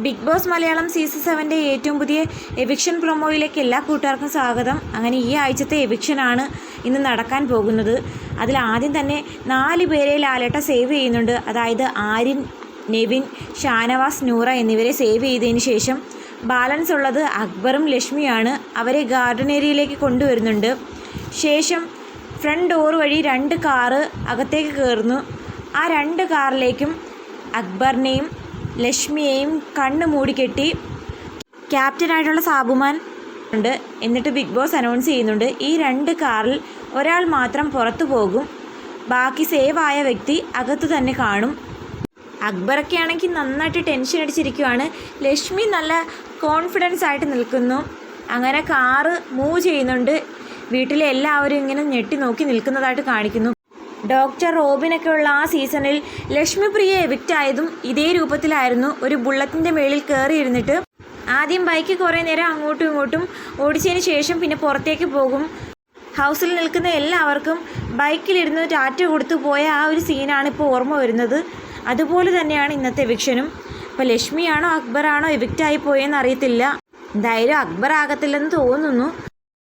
Big Boss Malayalam season സെവന്റെ ഏറ്റവും പുതിയ എവിക്ഷൻ പ്രൊമോയിലേക്ക് എല്ലാ കൂട്ടുകാർക്കും സ്വാഗതം. അങ്ങനെ ഈ ആഴ്ചത്തെ എവിക്ഷനാണ് ഇന്ന് നടക്കാൻ പോകുന്നത്. അതിൽ ആദ്യം തന്നെ നാല് പേരെ ലാലേട്ട സേവ് ചെയ്യുന്നുണ്ട്. അതായത് ആര്യൻ നെവിൻ ഷാനവാസ് നൂറ എന്നിവരെ സേവ് ചെയ്തതിന് ശേഷം ബാലൻസ് ഉള്ളത് അക്ബറും ലക്ഷ്മിയാണ് അവരെ ഗാർഡൻ ഏരിയയിലേക്ക് കൊണ്ടുവരുന്നുണ്ട്. ശേഷം ഫ്രണ്ട് ഡോർ വഴി രണ്ട് കാറ് അകത്തേക്ക് കയറുന്നു. ആ രണ്ട് കാറിലേക്കും അക്ബറിനെയും ലക്ഷ്മിയെയും കണ്ണ് മൂടിക്കെട്ടി ക്യാപ്റ്റനായിട്ടുള്ള സാബുമാൻ ഉണ്ട്. എന്നിട്ട് ബിഗ് ബോസ് അനൗൺസ് ചെയ്യുന്നുണ്ട്. ഈ രണ്ട് കാറിൽ ഒരാൾ മാത്രം പുറത്തു പോകും. ബാക്കി സേവ് ആയ വ്യക്തി അകത്ത് തന്നെ കാണും. അക്ബറൊക്കെ ആണെങ്കിൽ നന്നായിട്ട് ടെൻഷൻ അടിച്ചിരിക്കുവാണ്. ലക്ഷ്മി നല്ല കോൺഫിഡൻസ് ആയിട്ട് നിൽക്കുന്നു. അങ്ങനെ കാറ് മൂവ് ചെയ്യുന്നുണ്ട്. വീട്ടിലെ എല്ലാവരും ഇങ്ങനെ ഞെട്ടി നോക്കി നിൽക്കുന്നതായിട്ട് കാണിക്കുന്നു. ഡോക്ടർ റോബിനൊക്കെയുള്ള ആ സീസണിൽ ലക്ഷ്മി പ്രിയ എവിക്റ്റ് ആയതും ഇതേ രൂപത്തിലായിരുന്നു ഒരു ബുള്ളറ്റിന്റെ മേളിൽ കയറിയിരുന്നിട്ട് ആദ്യം ബൈക്ക് കുറേ നേരം അങ്ങോട്ടും ഇങ്ങോട്ടും ഓടിച്ചതിന് ശേഷം പിന്നെ പുറത്തേക്ക് പോകും. ഹൗസിൽ നിൽക്കുന്ന എല്ലാവർക്കും ബൈക്കിലിരുന്ന് ടാറ്റ കൊടുത്തു പോയ ആ ഒരു സീനാണ് ഇപ്പോൾ ഓർമ്മ വരുന്നത്. അതുപോലെ തന്നെയാണ് ഇന്നത്തെ എവിക്ഷനും ഇപ്പോൾ ലക്ഷ്മിയാണോ അക്ബറാണോ എവിക്റ്റായി പോയെന്ന് അറിയത്തില്ല. എന്തായാലും അക്ബർ ആകത്തില്ലെന്ന് തോന്നുന്നു.